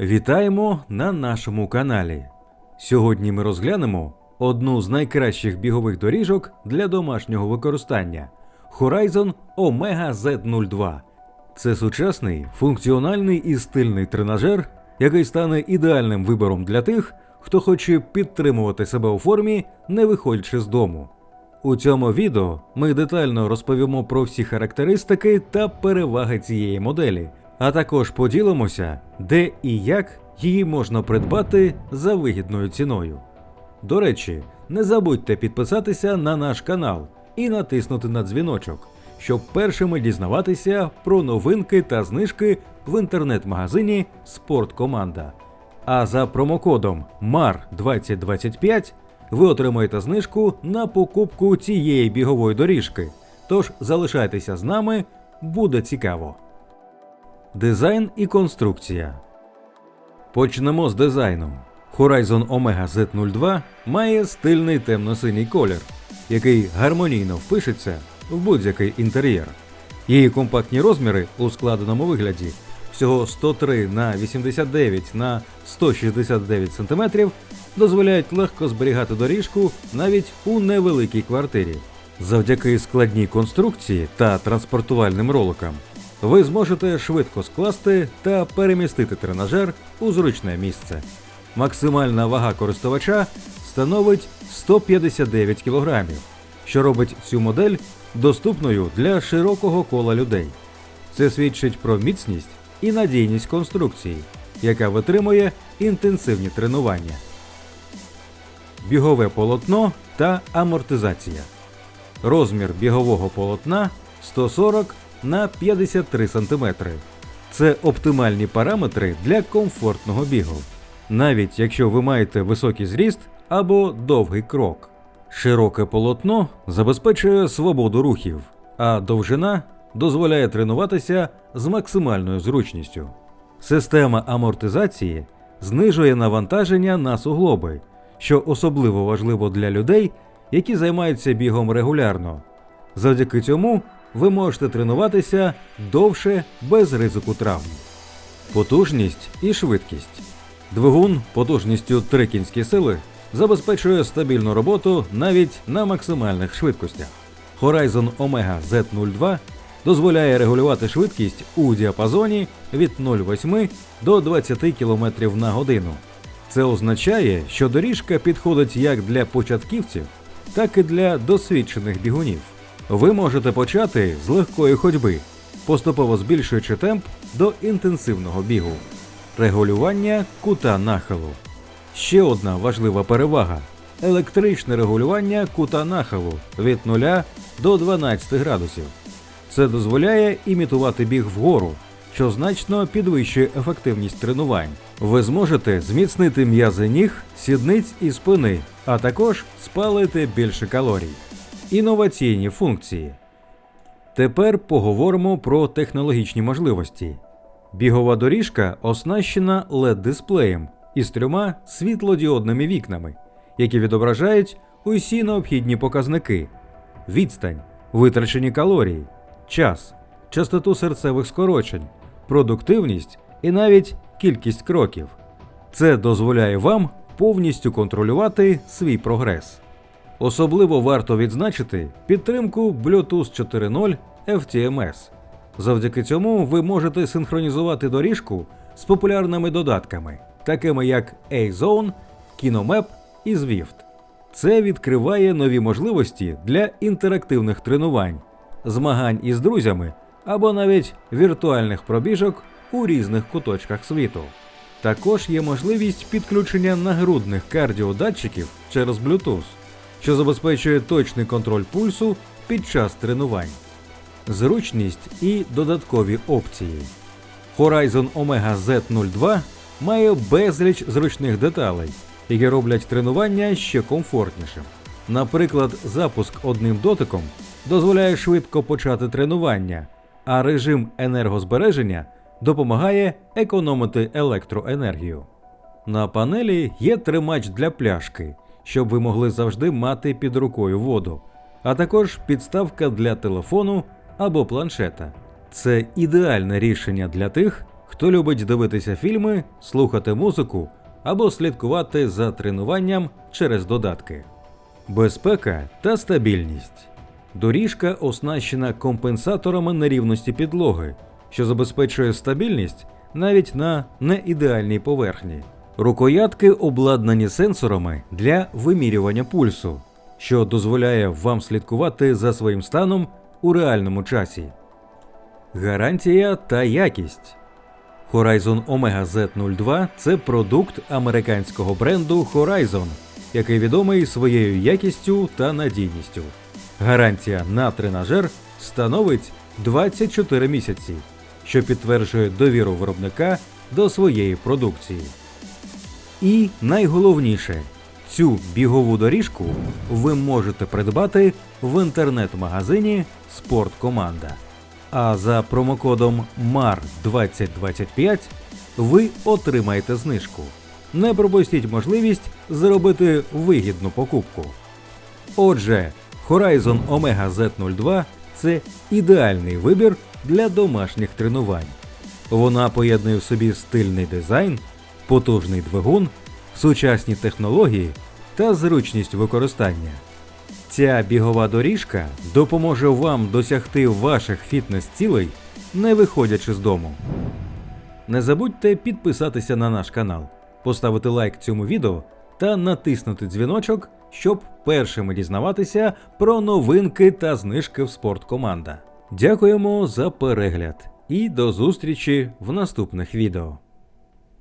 Вітаємо на нашому каналі. Сьогодні ми розглянемо одну з найкращих бігових доріжок для домашнього використання Horizon Omega Z02. Це сучасний, функціональний і стильний тренажер, який стане ідеальним вибором для тих, хто хоче підтримувати себе у формі, не виходячи з дому. У цьому відео ми детально розповімо про всі характеристики та переваги цієї моделі, а також поділимося, де і як її можна придбати за вигідною ціною. До речі, не забудьте підписатися на наш канал і натиснути на дзвіночок, щоб першими дізнаватися про новинки та знижки в інтернет-магазині Спорткоманда. А за промокодом MAR2025 ви отримаєте знижку на покупку цієї бігової доріжки. Тож залишайтеся з нами, буде цікаво. Дизайн і конструкція. Почнемо з дизайну. Horizon Omega Z02 має стильний темно-синій колір, який гармонійно впишеться в будь-який інтер'єр. Її компактні розміри у складеному вигляді всього 103 на 89 на 169 см дозволяють легко зберігати доріжку навіть у невеликій квартирі. Завдяки складній конструкції та транспортувальним роликам ви зможете швидко скласти та перемістити тренажер у зручне місце. Максимальна вага користувача становить 159 кг, що робить цю модель доступною для широкого кола людей. Це свідчить про міцність і надійність конструкції, яка витримує інтенсивні тренування. Бігове полотно та амортизація. Розмір бігового полотна 140 на 53 см. Це оптимальні параметри для комфортного бігу, навіть якщо ви маєте високий зріст або довгий крок. Широке полотно забезпечує свободу рухів, а довжина дозволяє тренуватися з максимальною зручністю. Система амортизації знижує навантаження на суглоби, що особливо важливо для людей, які займаються бігом регулярно. Завдяки цьому ви можете тренуватися довше без ризику травм. Потужність і швидкість. Двигун потужністю 3 кінські сили забезпечує стабільну роботу навіть на максимальних швидкостях. Horizon Omega Z02 дозволяє регулювати швидкість у діапазоні від 0,8 до 20 км на годину. Це означає, що доріжка підходить як для початківців, так і для досвідчених бігунів. Ви можете почати з легкої ходьби, поступово збільшуючи темп до інтенсивного бігу. Регулювання кута нахилу. Ще одна важлива перевага електричне регулювання кута нахилу від 0 до 12 градусів. Це дозволяє імітувати біг вгору, що значно підвищує ефективність тренувань. Ви зможете зміцнити м'язи ніг, сідниць і спини, а також спалити більше калорій. Інноваційні функції. Тепер поговоримо про технологічні можливості. Бігова доріжка оснащена LED-дисплеєм із трьома світлодіодними вікнами, які відображають усі необхідні показники: відстань, витрачені калорії, час, частоту серцевих скорочень, продуктивність і навіть кількість кроків. Це дозволяє вам повністю контролювати свій прогрес. Особливо варто відзначити підтримку Bluetooth 4.0 FTMS. Завдяки цьому ви можете синхронізувати доріжку з популярними додатками, такими як A-Zone, KinoMap і Zwift. Це відкриває нові можливості для інтерактивних тренувань, змагань із друзями або навіть віртуальних пробіжок у різних куточках світу. Також є можливість підключення нагрудних кардіодатчиків через Bluetooth, що забезпечує точний контроль пульсу під час тренувань, зручність і додаткові опції. Horizon Omega Z02 має безліч зручних деталей, які роблять тренування ще комфортнішим. Наприклад, запуск одним дотиком дозволяє швидко почати тренування, а режим енергозбереження допомагає економити електроенергію. На панелі є тримач для пляшки, щоб ви могли завжди мати під рукою воду, а також підставка для телефону або планшета. Це ідеальне рішення для тих, хто любить дивитися фільми, слухати музику або слідкувати за тренуванням через додатки. Безпека та стабільність. Доріжка оснащена компенсаторами нерівності підлоги, що забезпечує стабільність навіть на неідеальній поверхні. Рукоятки обладнані сенсорами для вимірювання пульсу, що дозволяє вам слідкувати за своїм станом у реальному часі. Гарантія та якість. Horizon Omega Z02 це продукт американського бренду Horizon, який відомий своєю якістю та надійністю. Гарантія на тренажер становить 24 місяці, що підтверджує довіру виробника до своєї продукції. І найголовніше, цю бігову доріжку ви можете придбати в інтернет-магазині Спорткоманда. А за промокодом MAR 2025 ви отримаєте знижку. Не пропустіть можливість зробити вигідну покупку. Отже, Horizon Omega Z02 це ідеальний вибір для домашніх тренувань. Вона поєднує в собі стильний дизайн, потужний двигун, сучасні технології та зручність використання. Ця бігова доріжка допоможе вам досягти ваших фітнес-цілей, не виходячи з дому. Не забудьте підписатися на наш канал, поставити лайк цьому відео та натиснути дзвіночок, щоб першими дізнаватися про новинки та знижки в спорткоманда. Дякуємо за перегляд і до зустрічі в наступних відео.